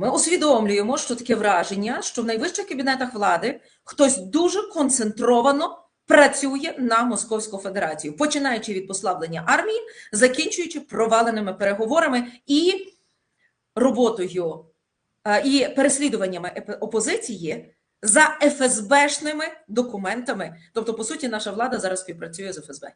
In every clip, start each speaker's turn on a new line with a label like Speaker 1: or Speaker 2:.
Speaker 1: Ми усвідомлюємо, що таке враження, що в найвищих кабінетах влади хтось дуже концентровано працює на Московську Федерацію, починаючи від послаблення армії, закінчуючи проваленими переговорами і роботою е, і переслідуваннями опозиції за ФСБшними документами. Тобто, по суті, наша влада зараз співпрацює з ФСБ.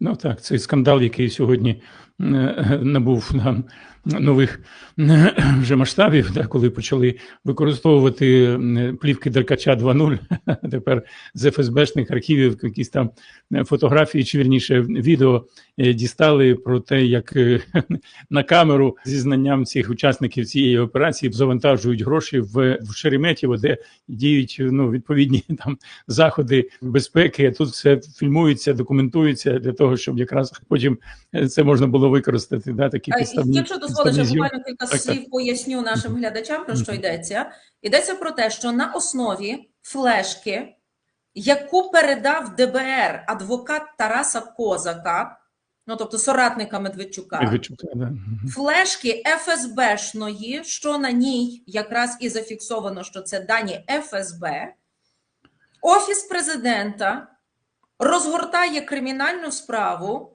Speaker 2: Ну так, цей скандал, який сьогодні е, набув нам нових вже масштабів, да, коли почали використовувати плівки Деркача 2.0, тепер з ФСБшних архівів якісь там е, фотографії, чи вірніше відео е, дістали про те, як е, на камеру зі знанням цих учасників цієї операції завантажують гроші в, в Шереметьєво, де діють ну, відповідні там заходи безпеки. Тут все фільмується, документується для того, щоб якраз потім це можна було використати. Да, такі підставні,
Speaker 1: Якщо дозволиш, я буквально кілька
Speaker 2: Так, так.
Speaker 1: слів поясню нашим глядачам, про що йдеться. Йдеться про те, що на основі флешки, яку передав ДБР адвокат Тараса Козака, ну тобто соратника Медведчука,
Speaker 2: Медведчука, да.
Speaker 1: Флешки ФСБшної, що на ній якраз і зафіксовано, що це дані ФСБ, Офіс президента розгортає кримінальну справу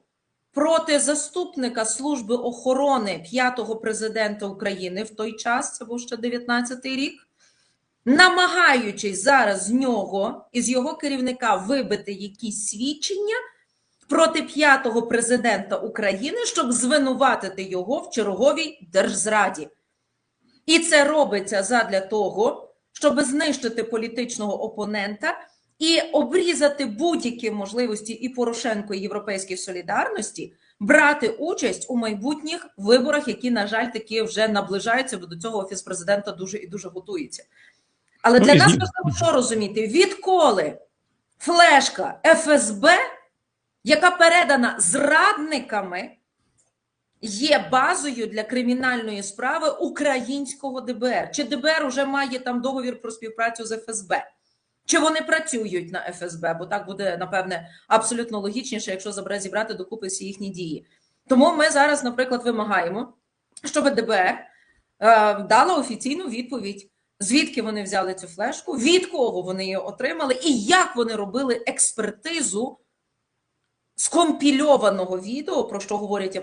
Speaker 1: проти заступника служби охорони п'ятого президента України в той час, це був ще 19-й рік, намагаючись зараз з нього і з його керівника вибити якісь свідчення проти п'ятого президента України, щоб звинуватити його в черговій держзраді. І це робиться задля того, щоб знищити політичного опонента і обрізати будь-які можливості і Порошенко, і Європейській солідарності брати участь у майбутніх виборах, які, на жаль, таки вже наближаються, бо до цього офіс президента дуже і дуже готується. Але
Speaker 2: Ну,
Speaker 1: для
Speaker 2: і
Speaker 1: нас важливо що розуміти, відколи флешка ФСБ, яка передана зрадниками, є базою для кримінальної справи українського ДБР. Чи ДБР вже має там договір про співпрацю з ФСБ? Чи вони працюють на ФСБ? Бо так буде, напевне, абсолютно логічніше, якщо зібрати докупи всі їхні дії. Тому ми зараз, наприклад, вимагаємо, щоб ДБР е, дала офіційну відповідь, звідки вони взяли цю флешку, від кого вони її отримали, і як вони робили експертизу скомпільованого відео, про що говорять